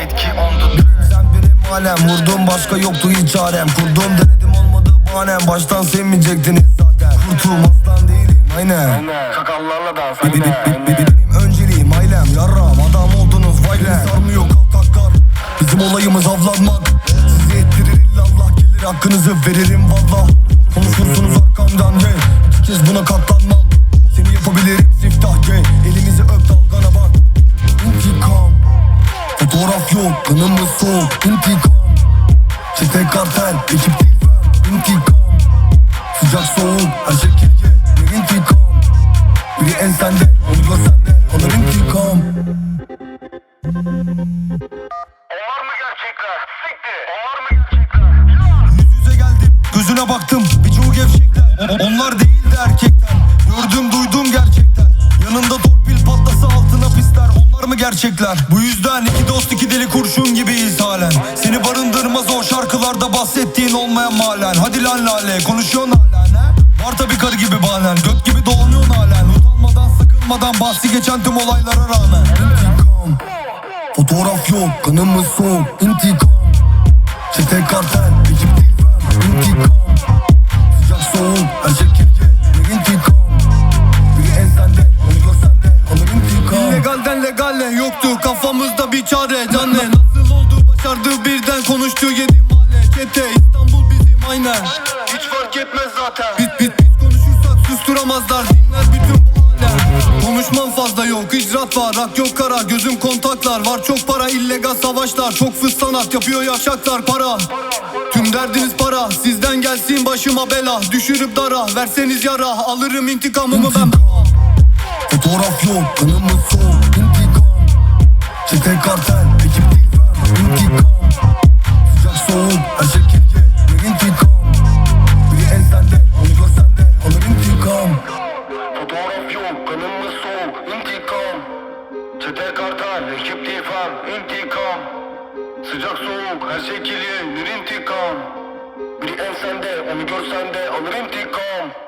Etki ondu Sen benim alem Vurdum başka yoktu hiç çarem Kurdum denedim olmadı bahanem. Baştan sevmeyecektiniz zaten. Kurtum aslan değilim aynen. Çakallarla dans aynen. Benim önceliğim ailem Yarram. Adam oldunuz vay lan Sarmıyor kaltaklar Bizim olayımız avlanmak. Sizi ettirir illa Allah gelir Hakkınızı veririm valla. Konuşursunuz Kanımız soğuk İntikam Çete kartel ekip değil İntikam Sıcak soğuk her şey kirke Bir intikam biri en sende, onu gör sende. Alır intikam Onlar mı gerçekler? Siktir. Onlar mı gerçekler? Yüz yüze geldim, gözüne baktım. Birçoğu gevşekler. Onlar değildi gerçekler? Bu yüzden iki dost iki deli kurşun gibiyiz halen. Seni barındırmaz o şarkılarda bahsettiğin olmayan malen. Hadi lan lale konuşuyorsun halen he? Var tabi karı gibi bahanen. Göt gibi dolanıyorsun halen. Utanmadan sıkılmadan bahsi geçen tüm olaylara rağmen. İntikam. Fotoğraf yok kanımız soğuk. İntikam. Çete kartel ekip İntikam İllegalden legale yoktu kafamızda bir çare Canne. Nasıl oldu başardı birden konuştu yedi mahalle. Çete İstanbul bizim aynen. Hiç fark etmez zaten. Bit bit bit konuşursak susturamazlar Dinler bütün bu alem Konuşmam fazla yok icraat var Rak yok kara gözüm kontaklar Var çok para illegal savaşlar. Çok fıs sanat yapıyor yavşaklar para. Tüm derdiniz para Sizden gelsin başıma bela. Düşürüp dara verseniz yara Alırım intikamımı ben yok kanımız soğuk İntikam Çete kartel ekip ben İntikam Sıcak soğuk her şey kirke Bir intikam biri en sende onu gör sende. Alır intikam Fotoğraf yok kanımız soğuk İntikam Çete kartal ekip fam İntikam Sıcak soğuk her şey kirli. Bir intikam Biri en sende onu görsen de alır intikam